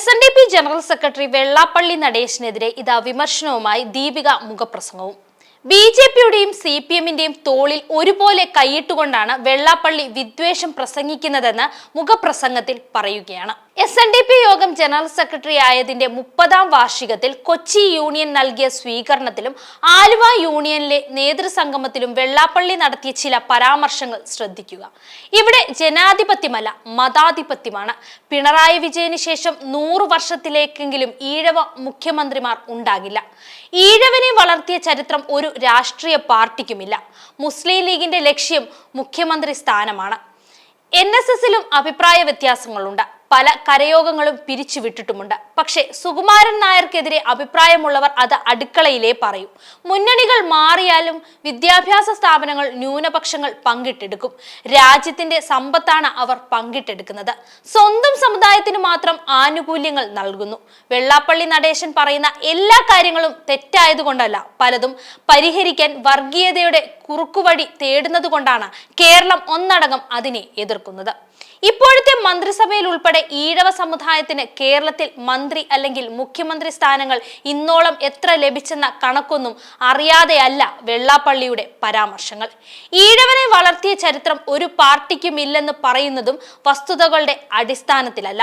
S N D P general secretary Vellappally നടേശിനെതിരെ ഇതാ വിമർശനവുമായി ദീപിക മുഖപ്രസംഗവും. ബി ജെ പിയുടെയും സി പി എമ്മിന്റെയും തോളിൽ ഒരുപോലെ കൈയിട്ടുകൊണ്ടാണ് വെള്ളാപ്പള്ളി വിദ്വേഷം പ്രസംഗിക്കുന്നതെന്ന് മുഖപ്രസംഗത്തിൽ പറയുകയാണ്. എസ് എൻ ഡി പി യോഗം ജനറൽ സെക്രട്ടറി ആയതിന്റെ മുപ്പതാം വാർഷികത്തിൽ കൊച്ചി യൂണിയൻ നൽകിയ സ്വീകരണത്തിലും ആലുവ യൂണിയനിലെ നേതൃസംഗമത്തിലും വെള്ളാപ്പള്ളി നടത്തിയ ചില പരാമർശങ്ങൾ ശ്രദ്ധിക്കുക. ഇവിടെ ജനാധിപത്യമല്ല മതാധിപത്യമാണ്. പിണറായി വിജയന് ശേഷം നൂറു വർഷത്തിലേക്കെങ്കിലും ഈഴവ മുഖ്യമന്ത്രിമാർ ഉണ്ടാകില്ല. ഈഴവനെ വളർത്തിയ ചരിത്രം ഒരു രാഷ്ട്രീയ പാർട്ടിക്കുമില്ല. മുസ്ലിം ലീഗിന്റെ ലക്ഷ്യം മുഖ്യമന്ത്രി സ്ഥാനമാണ്. എൻ എസ് എസിലും അഭിപ്രായ വ്യത്യാസങ്ങളുണ്ട്. പല കരയോഗങ്ങളും പിരിച്ചുവിട്ടിട്ടുമുണ്ട് പക്ഷേ സുകുമാരൻ നായർക്കെതിരെ അഭിപ്രായമുള്ളവർ അത് അടുക്കളയിലേ പറയും. മുന്നണികൾ മാറിയാലും വിദ്യാഭ്യാസ സ്ഥാപനങ്ങൾ ന്യൂനപക്ഷങ്ങൾ പങ്കിട്ടെടുക്കും. രാജ്യത്തിന്റെ സമ്പത്താണ് അവർ പങ്കിട്ടെടുക്കുന്നത്. സ്വന്തം സമുദായത്തിന് മാത്രം ആനുകൂല്യങ്ങൾ നൽകുന്നു. വെള്ളാപ്പള്ളി നടേശൻ പറയുന്ന എല്ലാ കാര്യങ്ങളും തെറ്റായതുകൊണ്ടല്ല പലതും പരിഹരിക്കാൻ വർഗീയതയുടെ കുറുക്കുവഴി തേടുന്നത് കേരളം ഒന്നടങ്കം അതിനെ എതിർക്കുന്നത്. ഇപ്പോഴത്തെ മന്ത്രിസഭയിൽ ഉൾപ്പെടെ ഈഴവ സമുദായത്തിന് കേരളത്തിൽ മന്ത്രി അല്ലെങ്കിൽ മുഖ്യമന്ത്രി സ്ഥാനങ്ങൾ ഇന്നോളം എത്ര ലഭിച്ചെന്ന കണക്കൊന്നും അറിയാതെയല്ല വെള്ളാപ്പള്ളിയുടെ പരാമർശങ്ങൾ. ഈഴവനെ വളർത്തിയ ചരിത്രം ഒരു പാർട്ടിക്കും ഇല്ലെന്ന് പറയുന്നതും വസ്തുതകളുടെ അടിസ്ഥാനത്തിലല്ല.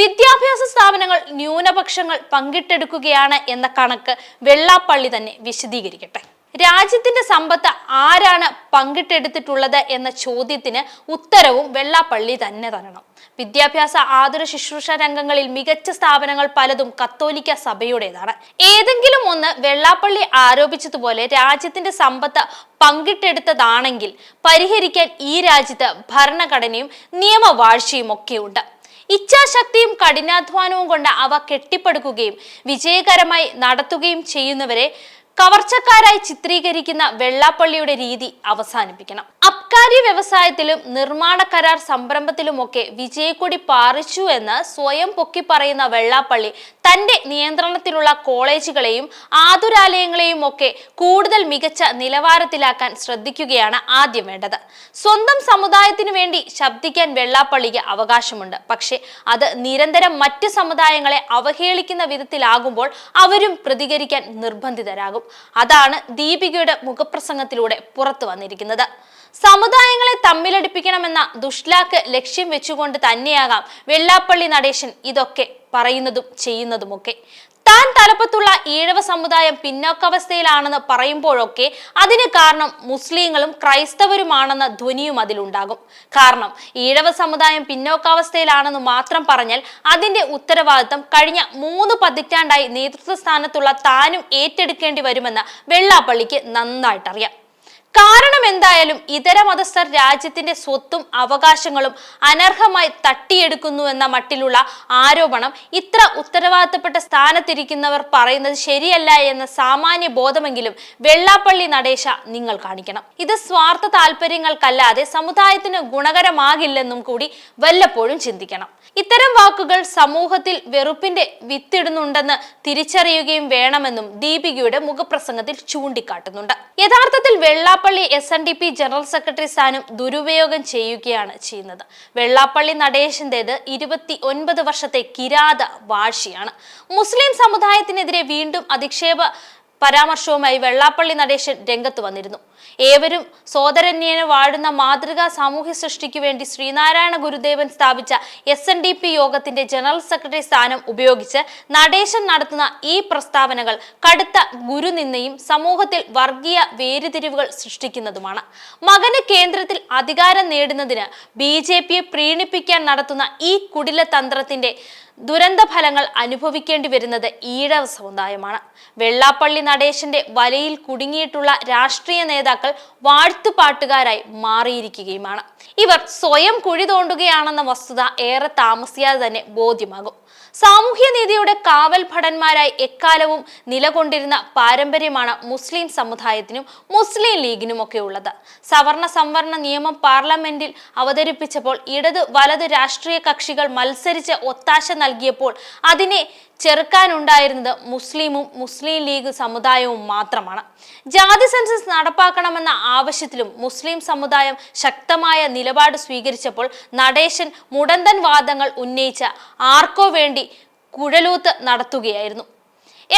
വിദ്യാഭ്യാസ സ്ഥാപനങ്ങൾ ന്യൂനപക്ഷങ്ങൾ പങ്കിട്ടെടുക്കുകയാണ് എന്ന കണക്ക് വെള്ളാപ്പള്ളി തന്നെ വിശദീകരിക്കട്ടെ. രാജ്യത്തിന്റെ സമ്പത്ത് ആരാണ് പങ്കിട്ടെടുത്തിട്ടുള്ളത് എന്ന ചോദ്യത്തിന് ഉത്തരവും വെള്ളാപ്പള്ളി തന്നെ തരണം. വിദ്യാഭ്യാസ ആതുര ശുശ്രൂഷ രംഗങ്ങളിൽ മികച്ച സ്ഥാപനങ്ങൾ പലതും കത്തോലിക്ക സഭയുടേതാണ്. ഏതെങ്കിലും ഒന്ന് വെള്ളാപ്പള്ളി ആരോപിച്ചതുപോലെ രാജ്യത്തിന്റെ സമ്പത്ത് പങ്കിട്ടെടുത്തതാണെങ്കിൽ പരിഹരിക്കാൻ ഈ രാജ്യത്ത് ഭരണഘടനയും നിയമവാഴ്ചയും ഒക്കെയുണ്ട് ഇച്ഛാശക്തിയും കഠിനാധ്വാനവും കൊണ്ട് അവ കെട്ടിപ്പടുക്കുകയും വിജയകരമായി നടത്തുകയും ചെയ്യുന്നവരെ കവർച്ചക്കാരായി ചിത്രീകരിക്കുന്ന വെള്ളാപ്പള്ളിയുടെ രീതി അവസാനിപ്പിക്കണം. അബ്കാരി വ്യവസായത്തിലും നിർമ്മാണ കരാർ സംരംഭത്തിലുമൊക്കെ വിജയക്കൊടി പാറിച്ചു എന്ന് സ്വയം പൊക്കി പറയുന്ന വെള്ളാപ്പള്ളി തന്റെ നിയന്ത്രണത്തിലുള്ള കോളേജുകളെയും ആതുരാലയങ്ങളെയും ഒക്കെ കൂടുതൽ മികച്ച നിലവാരത്തിലാക്കാൻ ശ്രദ്ധിക്കുകയാണ് ആദ്യം വേണ്ടത്. സ്വന്തം സമുദായത്തിനു വേണ്ടി ശബ്ദിക്കാൻ വെള്ളാപ്പള്ളിക്ക് അവകാശമുണ്ട്. പക്ഷെ അത് നിരന്തരം മറ്റ് സമുദായങ്ങളെ അവഹേളിക്കുന്ന വിധത്തിലാകുമ്പോൾ അവരും പ്രതികരിക്കാൻ നിർബന്ധിതരാകും. അതാണ് ദീപികയുടെ മുഖപ്രസംഗത്തിലൂടെ പുറത്തു വന്നിരിക്കുന്നത്. സമുദായങ്ങളെ തമ്മിലടിപ്പിക്കണമെന്ന ദുഷ്ലാക്ക് ലക്ഷ്യം വെച്ചുകൊണ്ട് തന്നെയാകാം വെള്ളാപ്പള്ളി നടേശൻ ഇതൊക്കെ പറയുന്നതും ചെയ്യുന്നതുമൊക്കെ. താൻ തലപ്പത്തുള്ള ഈഴവ സമുദായം പിന്നോക്കാവസ്ഥയിലാണെന്ന് പറയുമ്പോഴൊക്കെ അതിന് കാരണം മുസ്ലിങ്ങളും ക്രൈസ്തവരുമാണെന്ന ധ്വനിയും അതിലുണ്ടാകും. കാരണം ഈഴവ സമുദായം പിന്നോക്കാവസ്ഥയിലാണെന്ന് മാത്രം പറഞ്ഞാൽ അതിന്റെ ഉത്തരവാദിത്തം കഴിഞ്ഞ മൂന്ന് പതിറ്റാണ്ടായി നേതൃത്വ സ്ഥാനത്തുള്ള താനും ഏറ്റെടുക്കേണ്ടി വരുമെന്ന് വെള്ളാപ്പള്ളിക്ക് നന്നായിട്ടറിയാം. കാരണം എന്തായാലും ഇതര മതസ്ഥർ രാജ്യത്തിന്റെ സ്വത്തും അവകാശങ്ങളും അനർഹമായി തട്ടിയെടുക്കുന്നു എന്ന മട്ടിലുള്ള ആരോപണം ഇത്ര ഉത്തരവാദിത്തപ്പെട്ട സ്ഥാനത്തിരിക്കുന്നവർ പറയുന്നത് ശരിയല്ല എന്ന സാമാന്യ ബോധമെങ്കിലും വെള്ളാപ്പള്ളി നടേശ നിങ്ങൾ കാണിക്കണം. ഇത് സ്വാർത്ഥ താല്പര്യങ്ങൾക്കല്ലാതെ സമുദായത്തിന് ഗുണകരമാകില്ലെന്നും കൂടി വല്ലപ്പോഴും ചിന്തിക്കണം. ഇത്തരം വാക്കുകൾ സമൂഹത്തിൽ വെറുപ്പിന്റെ വിത്തിടുന്നുണ്ടെന്ന് തിരിച്ചറിയുകയും വേണമെന്നും ദീപികയുടെ മുഖപ്രസംഗത്തിൽ ചൂണ്ടിക്കാട്ടുന്നുണ്ട്. യഥാർത്ഥത്തിൽ Vellappally S N D P general secretary സ്ഥാനം ദുരുപയോഗം ചെയ്യുകയാണ് ചെയ്യുന്നത്. വെള്ളാപ്പള്ളി നടേശന്റേത് ഇരുപത്തി ഒൻപത് വർഷത്തെ കിരാത വാശിയാണ് മുസ്ലിം സമുദായത്തിനെതിരെ വീണ്ടും അധിക്ഷേപ പരാമർശവുമായി വെള്ളാപ്പള്ളി നടേശൻ രംഗത്ത് വന്നിരുന്നു. ഏവരും സോദരന്യേന വാഴുന്ന മാതൃകാ സാമൂഹ്യ സൃഷ്ടിക്ക് വേണ്ടി ശ്രീനാരായണ ഗുരുദേവൻ സ്ഥാപിച്ച എസ് എൻ ഡി പി യോഗത്തിന്റെ ജനറൽ സെക്രട്ടറി സ്ഥാനം ഉപയോഗിച്ച് നടേശൻ നടത്തുന്ന ഈ പ്രസ്താവനകൾ കടുത്ത ഗുരുനിന്ദയും സമൂഹത്തിൽ വർഗീയ വേരുതിരിവുകൾ സൃഷ്ടിക്കുന്നതുമാണ്. മകന് കേന്ദ്രത്തിൽ അധികാരം നേടുന്നതിന് ബി ജെ പിയെ പ്രീണിപ്പിക്കാൻ നടത്തുന്ന ഈ കുടില തന്ത്രത്തിന്റെ ദുരന്ത ഫലങ്ങൾ അനുഭവിക്കേണ്ടി വരുന്നത് ഈഴവ സമുദായമാണ്. വെള്ളാപ്പള്ളി നടേശന്റെ വലയിൽ കുടുങ്ങിയിട്ടുള്ള രാഷ്ട്രീയ നേതാക്കൾ വാഴ്ത്തുപാട്ടുകാരായി മാറിയിരിക്കുകയുമാണ്. ഇവർ സ്വയം കുഴി തോണ്ടുകയാണെന്ന വസ്തുത ഏറെ താമസിയാതെ തന്നെ ബോധ്യമാകും. സാമൂഹ്യനീതിയുടെ കാവൽ ഭടന്മാരായി എക്കാലവും നിലകൊണ്ടിരുന്ന പാരമ്പര്യമാണ് മുസ്ലിം സമുദായത്തിനും മുസ്ലിം ലീഗിനുമൊക്കെ ഉള്ളത്. സവർണ സംവരണ നിയമം പാർലമെന്റിൽ അവതരിപ്പിച്ചപ്പോൾ ഇടത് വലത് രാഷ്ട്രീയ കക്ഷികൾ മത്സരിച്ച് ഒത്താശ നൽകിയപ്പോൾ അതിനെ ചെറുക്കാനുണ്ടായിരുന്നത് മുസ്ലിമും മുസ്ലിം ലീഗ് സമുദായവും മാത്രമാണ്. ജാതി സെൻസസ് നടപ്പാക്കണമെന്ന ആവശ്യത്തിലും മുസ്ലിം സമുദായം ശക്തമായ നിലപാട് സ്വീകരിച്ചപ്പോൾ നടേശൻ മുടന്തൻ വാദങ്ങൾ ഉന്നയിച്ച ആർക്കോ വേണ്ടി കുഴലൂത്ത് നടത്തുകയായിരുന്നു.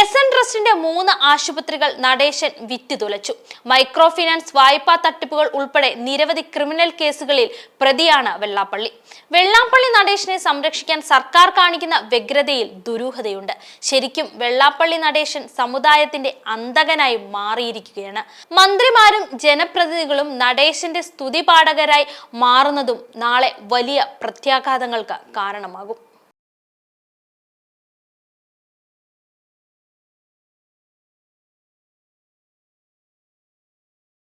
എസ് എൻ ട്രസ്റ്റിന്റെ മൂന്ന് ആശുപത്രികൾ നടേശൻ വിറ്റ് തുലച്ചു. മൈക്രോ ഫിനാൻസ് വായ്പാ തട്ടിപ്പുകൾ ഉൾപ്പെടെ നിരവധി ക്രിമിനൽ കേസുകളിൽ പ്രതിയാണ് വെള്ളാപ്പള്ളി. വെള്ളാപ്പള്ളി നടേശനെ സംരക്ഷിക്കാൻ സർക്കാർ കാണിക്കുന്ന വ്യഗ്രതയിൽ ദുരൂഹതയുണ്ട്. ശരിക്കും വെള്ളാപ്പള്ളി നടേശൻ സമുദായത്തിന്റെ അന്തകനായി മാറിയിരിക്കുകയാണ്. മന്ത്രിമാരും ജനപ്രതിനിധികളും നടേശന്റെ സ്തുതിപാഠകരായി മാറുന്നതും നാളെ വലിയ പ്രത്യാഘാതങ്ങൾക്ക് കാരണമാകും.